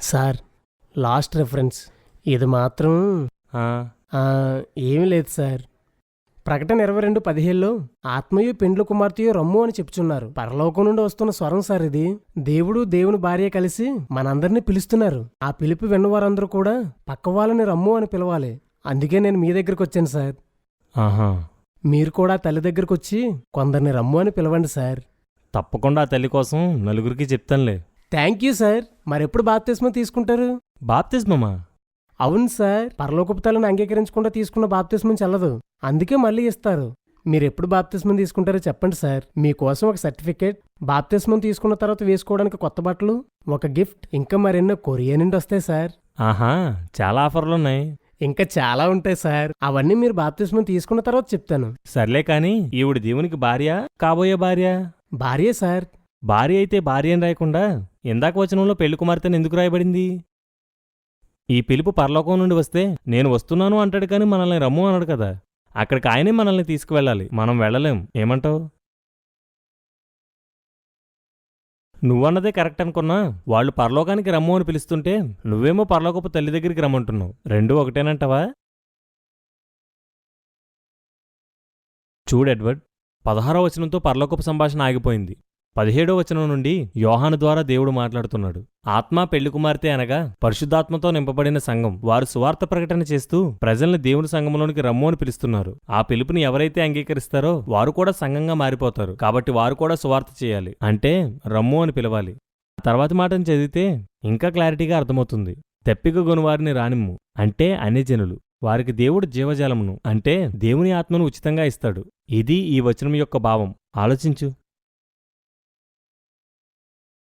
Sir last reference. ఇది మాత్రం ఏమీ లేదు సార్. ప్రకటన ఇరవై రెండు పదిహేడులో ఆత్మయు పెండ్లు కుమార్తెయు రమ్ము అని చెప్తున్నారు పరలోకం నుండి వస్తున్న స్వరం సార్ ఇది. దేవుడు దేవుని భార్య కలిసి మనందరినీ పిలుస్తున్నారు. ఆ పిలుపు విన్నవారందరూ కూడా పక్క వాళ్ళని రమ్ము అని పిలవాలి. అందుకే నేను మీ దగ్గరికి వచ్చాను సార్. మీరు కూడా తల్లి దగ్గరకు వచ్చి కొందరిని రమ్ము అని పిలవండి సార్. తప్పకుండా ఆ తల్లి కోసం నలుగురికి చెప్తానులే. థ్యాంక్ యూ సార్ మరెప్పుడు బాప్తిస్మం తీసుకుంటారు? బాప్తిస్మమా? అవును సార్ పరలోకపు తలను అంగీకరించకుండా తీసుకున్న బాప్తిస్మం చెల్లదు. అందుకే మళ్ళీ ఇస్తారు. మీరు ఎప్పుడు బాప్తిస్మం తీసుకుంటారో చెప్పండి సార్ మీకోసం ఒక సర్టిఫికేట్. బాప్తిస్మం తీసుకున్న తర్వాత వేసుకోవడానికి కొత్త బట్టలు ఒక గిఫ్ట్ ఇంకా మరెన్నో కొరియా నుండి వస్తాయి సార్ ఆహా చాలా ఆఫర్లు ఉన్నాయి. ఇంకా చాలా ఉంటాయి సార్ అవన్నీ మీరు బాప్తిస్మం తీసుకున్న తర్వాత చెప్తాను. సర్లే కాని ఈవిడ దేవునికి భార్య కాబోయే భార్య? భార్యే సార్ భార్య అయితే భార్య అని రాయకుండా ఇందాక వచనంలో పెళ్ళి కుమార్తెను ఎందుకు రాయబడింది? ఈ పిలుపు పరలోకం నుండి వస్తే నేను వస్తున్నాను అంటాడు కానీ మనల్ని రమ్ము అన్నాడు కదా. అక్కడికి ఆయనే మనల్ని తీసుకువెళ్ళాలి. మనం వెళ్ళలేం. ఏమంటావు? నువ్వన్నదే కరెక్ట్ అనుకున్నా? వాళ్ళు పరలోకానికి రమ్ము అని పిలుస్తుంటే నువ్వేమో పరలోకపు తల్లి దగ్గరికి రమ్మంటున్నావు. రెండూ ఒకటేనంటావా? చూడు ఎడ్వర్డ్ పదహారో వచనంతో పరలోకపు సంభాషణ ఆగిపోయింది. పదిహేడో వచనం నుండి యోహాను ద్వారా దేవుడు మాట్లాడుతున్నాడు. ఆత్మ పెళ్ళి కుమార్తె అనగా పరిశుద్ధాత్మతో నింపబడిన సంఘం. వారు సువార్త ప్రకటన చేస్తూ ప్రజల్ని దేవుని సంఘంలోనికి రమ్ము అని పిలుస్తున్నారు. ఆ పిలుపుని ఎవరైతే అంగీకరిస్తారో వారు కూడా సంఘంగా మారిపోతారు. కాబట్టి వారు కూడా సువార్త చేయాలి. అంటే రమ్ము అని పిలవాలి. ఆ తర్వాతి మాటను చదివితే ఇంకా క్లారిటీగా అర్థమవుతుంది. తెప్పిక గొనువారిని రానిమ్ము. అంటే అన్ని జనులు వారికి దేవుడు జీవజలమును. అంటే దేవుని ఆత్మను ఉచితంగా ఇస్తాడు. ఇది ఈ వచనం యొక్క భావం. ఆలోచించు.